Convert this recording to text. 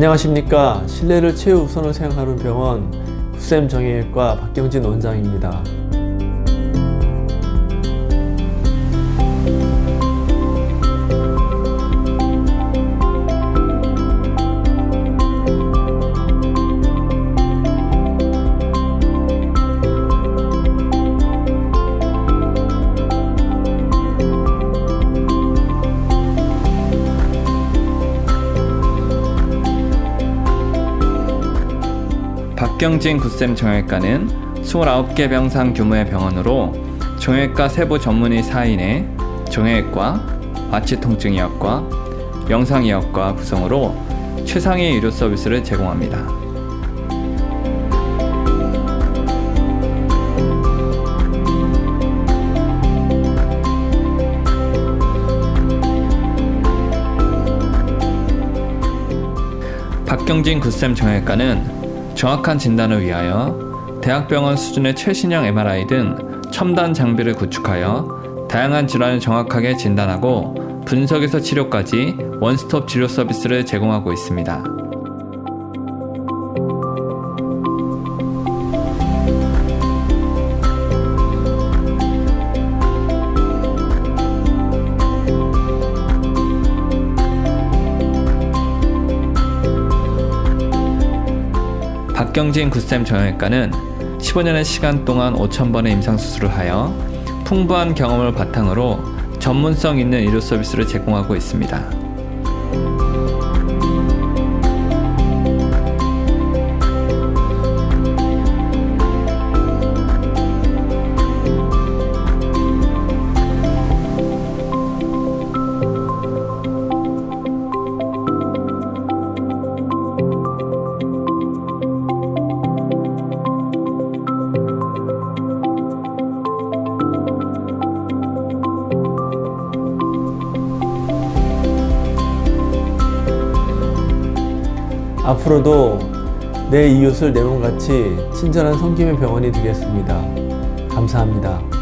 안녕하십니까. 신뢰를 최우선으로 생각하는 병원 구쌤 정형외과 박경진 원장입니다. 박경진 구쌤 정형외과는 29개 병상 규모의 병원으로 정형외과 세부 전문의 4인의 정형외과, 마취통증의학과, 영상의학과 구성으로 최상의 의료 서비스를 제공합니다. 박경진 구쌤 정형외과는 정확한 진단을 위하여 대학병원 수준의 최신형 MRI 등 첨단 장비를 구축하여 다양한 질환을 정확하게 진단하고 분석에서 치료까지 원스톱 진료 서비스를 제공하고 있습니다. 박경진 구쌤 정형외과는 15년의 시간 동안 5,000번의 임상수술을 하여 풍부한 경험을 바탕으로 전문성 있는 의료 서비스를 제공하고 있습니다. 앞으로도 내 이웃을 내 몸같이 친절한 성김의 병원이 되겠습니다. 감사합니다.